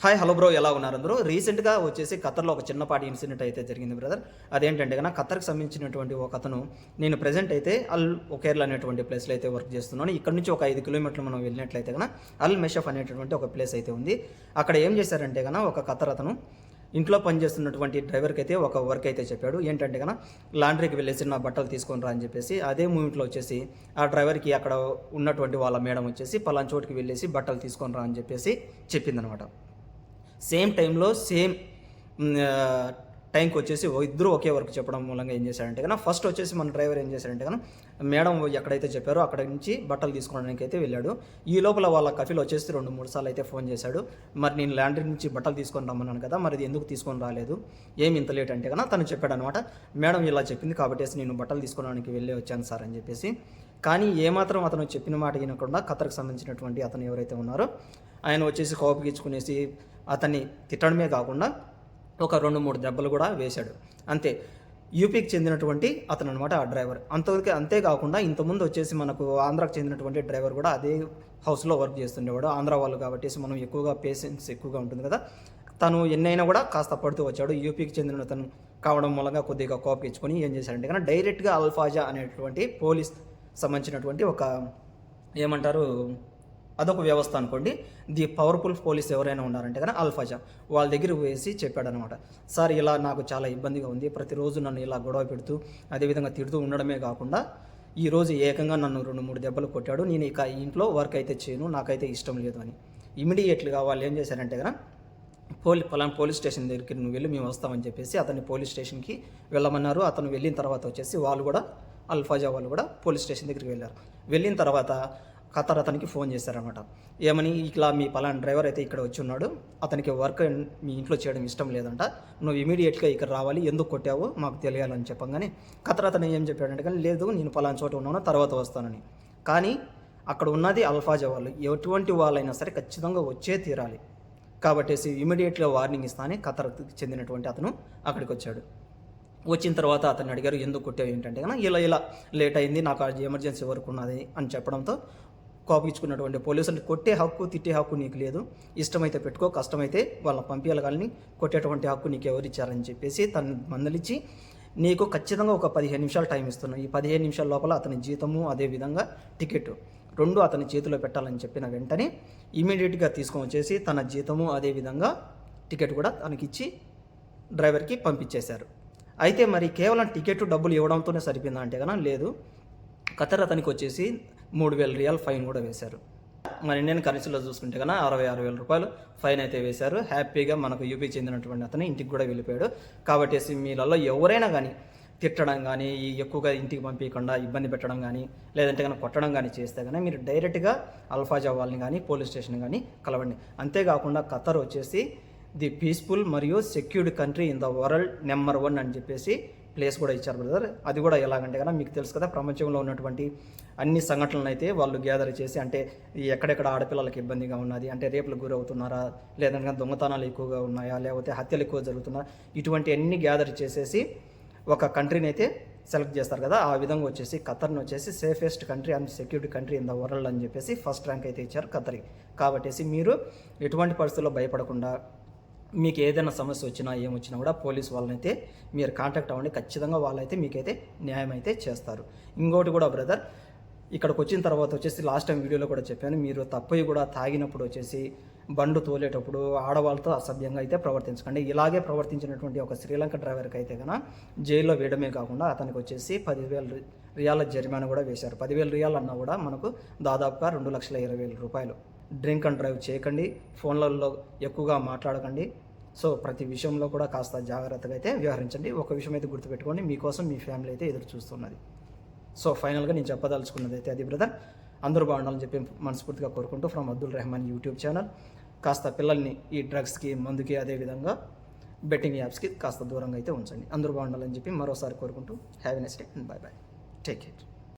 Hi hello bro ఎలా ఉన్నారు అందరూ? రీసెంట్గా వచ్చేసి ఖతర్లో ఒక చిన్నపాటి ఇన్సిడెంట్ అయితే జరిగింది బ్రదర్ అదేంటంటే కన్నా ఖతర్కి సంబంధించినటువంటి ఒక అతను నేను ప్రజెంట్ అయితే అల్ ఒకేర్ల అనేటువంటి ప్లేస్లో అయితే వర్క్ చేస్తున్నాను. ఇక్కడ నుంచి ఒక ఐదు కిలోమీటర్లు మనం వెళ్ళినట్లయితే కన్నా అల్ మెషఫ్ అనేటటువంటి ఒక ప్లేస్ అయితే ఉంది. అక్కడ ఏం చేశారంటే కన్నా ఒక ఖతర్ అతను ఇంట్లో పనిచేస్తున్నటువంటి డ్రైవర్కి అయితే ఒక వర్క్ అయితే చెప్పాడు. ఏంటంటే కన్నా లాండ్రీకి వెళ్ళేసి నా బట్టలు తీసుకొని రా అని చెప్పేసి అదే మూమెంట్లో వచ్చేసి ఆ డ్రైవర్కి అక్కడ ఉన్నటువంటి వాళ్ళ మేడం వచ్చేసి పలానా చోటుకి వెళ్ళేసి బట్టలు తీసుకొని రా అని చెప్పేసి చెప్పిందనమాట సేమ్ టైంలో సేమ్ టైంకి వచ్చేసి ఇద్దరు ఒకే వర్క్ చెప్పడం మూలంగా ఏం చేశాడంటే కన్నా ఫస్ట్ వచ్చేసి మన డ్రైవర్ ఏం చేశారంటే కన్నా మేడం ఎక్కడైతే చెప్పారో అక్కడ నుంచి బట్టలు తీసుకోవడానికి అయితే వెళ్ళాడు. ఈ లోపల వాళ్ళ కఫీలు వచ్చేసి రెండు మూడు సార్లు అయితే ఫోన్ చేశాడు. మరి నేను ల్యాండ్రీ నుంచి బట్టలు తీసుకొని రమ్మన్నాను కదా మరి ఇది ఎందుకు తీసుకొని రాలేదు? ఏమి ఇంత లేట్ అంటే కన్నా తను చెప్పాడు అనమాట మేడం ఇలా చెప్పింది కాబట్టి నేను బట్టలు తీసుకోవడానికి వెళ్ళి వచ్చాను సార్ అని చెప్పేసి. కానీ ఏమాత్రం అతను చెప్పిన మాట వినకుండా ఖతర్కి సంబంధించినటువంటి అతను ఎవరైతే ఉన్నారో ఆయన వచ్చేసి కోపగించుకునేసి అతన్ని తిట్టడమే కాకుండా ఒక రెండు మూడు దెబ్బలు కూడా వేశాడు. అంతే. యూపీకి చెందినటువంటి అతను అనమాట ఆ డ్రైవర్. అంతవరకు అంతేకాకుండా ఇంతకుముందు వచ్చేసి మనకు ఆంధ్రాకు చెందినటువంటి డ్రైవర్ కూడా అదే హౌస్లో వర్క్ చేస్తుండేవాడు. ఆంధ్ర వాళ్ళు కాబట్టి మనం ఎక్కువగా పేషెన్స్ ఎక్కువగా ఉంటుంది కదా. తను ఎన్నైనా కూడా కాస్త పడుతూ వచ్చాడు. యూపీకి చెందిన అతను కావడం మూలంగా కొద్దిగా కోపగించుకొని ఏం చేశాడంటే కానీ డైరెక్ట్గా అల్ఫాజా అనేటువంటి పోలీస్ సంబంధించినటువంటి ఒక ఏమంటారు అదొక వ్యవస్థ అనుకోండి. ది పవర్ఫుల్ పోలీస్ ఎవరైనా ఉన్నారంటే కానీ అల్ఫాజా వాళ్ళ దగ్గర వేసి చెప్పాడనమాట. సార్ ఇలా నాకు చాలా ఇబ్బందిగా ఉంది. ప్రతిరోజు నన్ను ఇలా గొడవ పెడుతూ అదేవిధంగా తిడుతూ ఉండడమే కాకుండా ఈరోజు ఏకంగా నన్ను రెండు మూడు దెబ్బలు కొట్టాడు. నేను ఇక ఇంట్లో వర్క్ అయితే చేయను నాకైతే ఇష్టం లేదు అని. ఇమీడియట్గా వాళ్ళు ఏం చేశారంటే కదా పోలీ పలానా పోలీస్ స్టేషన్ దగ్గరికి నువ్వు వెళ్ళి మేము వస్తామని చెప్పేసి అతన్ని పోలీస్ స్టేషన్కి వెళ్ళమన్నారు. అతను వెళ్ళిన తర్వాత వచ్చేసి వాళ్ళు కూడా అల్ఫాజా వాళ్ళు కూడా పోలీస్ స్టేషన్ దగ్గరికి వెళ్ళారు. వెళ్ళిన తర్వాత ఖతర్ అతనికి ఫోన్ చేశారనమాట ఏమని? ఇట్లా మీ పలానా డ్రైవర్ అయితే ఇక్కడ వచ్చి ఉన్నాడు. అతనికి వర్క్ మీ ఇంట్లో చేయడం ఇష్టం లేదంట. నువ్వు ఇమీడియట్గా ఇక్కడ రావాలి. ఎందుకు కొట్టావో? మాకు తెలియాలని చెప్పంగానే ఖతర్ అతను ఏం చెప్పాడంటే కానీ లేదు నేను పలానా చోట ఉన్నాను తర్వాత వస్తానని. కానీ అక్కడ ఉన్నది అల్ఫాజా వాళ్ళు ఎటువంటి వాళ్ళైనా సరే ఖచ్చితంగా వచ్చే తీరాలి. కాబట్టి ఇమీడియట్గా వార్నింగ్ ఇస్తానని ఖతర్కి చెందినటువంటి అతను అక్కడికి వచ్చాడు. వచ్చిన తర్వాత అతన్ని అడిగారు ఎందుకు కొట్టావు? ఏంటంటే కన్నా ఇలా ఇలా లేట్ అయింది. నాకు అది ఎమర్జెన్సీ వర్క్ ఉన్నది అని చెప్పడంతో కోపించుకున్నటువంటి పోలీసులు కొట్టే హక్కు తిట్టే హక్కు నీకు లేదు. ఇష్టమైతే పెట్టుకో కష్టమైతే వాళ్ళ కానీ కొట్టేటువంటి హక్కు నీకు ఎవరు ఇచ్చారని చెప్పేసి తను మందలిచ్చి నీకు ఖచ్చితంగా ఒక పదిహేను నిమిషాలు టైం ఇస్తున్నాను. ఈ పదిహేను నిమిషాల లోపల అతని జీతము అదేవిధంగా టికెట్ రెండు అతని చేతిలో పెట్టాలని చెప్పిన వెంటనే ఇమీడియట్గా తీసుకొని వచ్చేసి తన జీతము అదేవిధంగా టికెట్ కూడా తనకిచ్చి డ్రైవర్కి పంపించేశారు. అయితే మరి కేవలం టికెట్ డబ్బులు ఇవ్వడంతోనే సరిపోయిందా అంటే కన్నా లేదు. ఖతర్ అతనికి వచ్చేసి మూడు వేల రియాల్ ఫైన్ కూడా వేశారు. మన ఇండియన్ కరెన్సీలో చూసుకుంటే కన్నా అరవై ఆరు వేల రూపాయలు ఫైన్ అయితే వేశారు. హ్యాపీగా మనకు యూపీ చెందినటువంటి అతను ఇంటికి కూడా వెళ్ళిపోయాడు. కాబట్టి మీలలో ఎవరైనా కానీ తిట్టడం కానీ ఈ ఎక్కువగా ఇంటికి పంపించకుండా ఇబ్బంది పెట్టడం కానీ లేదంటే కనుక కొట్టడం కానీ చేస్తే కానీ మీరు డైరెక్ట్గా అల్ఫా జవాల్ని కానీ పోలీస్ స్టేషన్ కానీ కలవండి. అంతేకాకుండా ఖతర్ వచ్చేసి ది పీస్ఫుల్ మరియు secured country in the world number one అని చెప్పేసి ప్లేస్ కూడా ఇచ్చారు బ్రదర్ అది కూడా ఎలాగంటే కదా మీకు తెలుసు కదా ప్రపంచంలో ఉన్నటువంటి అన్ని సంఘటనలు అయితే వాళ్ళు గ్యాదర్ చేసి అంటే ఎక్కడెక్కడ ఆడపిల్లలకి ఇబ్బందిగా ఉన్నది అంటే రేపులకు గురవుతున్నారా లేదంటే దొంగతనాలు ఎక్కువగా ఉన్నాయా లేకపోతే హత్యలు ఎక్కువ జరుగుతున్నాయా ఇటువంటి అన్ని గ్యాదర్ చేసేసి ఒక కంట్రీని అయితే సెలెక్ట్ చేస్తారు కదా ఆ విధంగా వచ్చేసి ఖతర్ని వచ్చేసి safest country and security country in the world అని చెప్పేసి ఫస్ట్ ర్యాంక్ అయితే ఇచ్చారు ఖతర్కి. కాబట్టి మీరు ఎటువంటి పరిస్థితుల్లో భయపడకుండా మీకు ఏదైనా సమస్య వచ్చినా ఏమొచ్చినా కూడా పోలీస్ వాళ్ళనైతే మీరు కాంటాక్ట్ అవ్వండి. ఖచ్చితంగా వాళ్ళైతే మీకైతే న్యాయం అయితే చేస్తారు. ఇంకోటి కూడా బ్రదర్ ఇక్కడికి వచ్చిన తర్వాత వచ్చేసి లాస్ట్ టైం వీడియోలో కూడా చెప్పాను. మీరు తప్పయి కూడా తాగినప్పుడు వచ్చేసి బండు తోలేటప్పుడు ఆడవాళ్ళతో అసభ్యంగా అయితే ప్రవర్తించకండి. ఇలాగే ప్రవర్తించినటువంటి ఒక శ్రీలంక డ్రైవర్కి అయితే కనుక జైల్లో వేయడమే కాకుండా అతనికి వచ్చేసి పదివేల రియాల జరిమానా కూడా వేశారు. పదివేల రియాలు అన్నా కూడా మనకు దాదాపుగా రెండు లక్షల ఇరవై వేల రూపాయలు. డ్రింక్ అండ్ డ్రైవ్ చేయకండి. ఫోన్లలో ఎక్కువగా మాట్లాడకండి. సో ప్రతి విషయంలో కూడా కాస్త జాగ్రత్తగా అయితే వ్యవహరించండి. ఒక విషయం అయితే గుర్తుపెట్టుకోండి. మీకోసం మీ ఫ్యామిలీ అయితే ఎదురు చూస్తున్నది. సో ఫైనల్గా నేను చెప్పదలుచుకున్నది అయితే అది బ్రదర్. అందరూ బాగుండాలని చెప్పి మనస్ఫూర్తిగా కోరుకుంటూ from Abdul Rehman YouTube channel. కాస్త పిల్లల్ని ఈ డ్రగ్స్కి మందుకి అదేవిధంగా బెట్టింగ్ యాప్స్కి కాస్త దూరంగా అయితే ఉంచండి. అందరూ బాగుండాలని చెప్పి మరోసారి కోరుకుంటూ have a nice day and bye bye take care.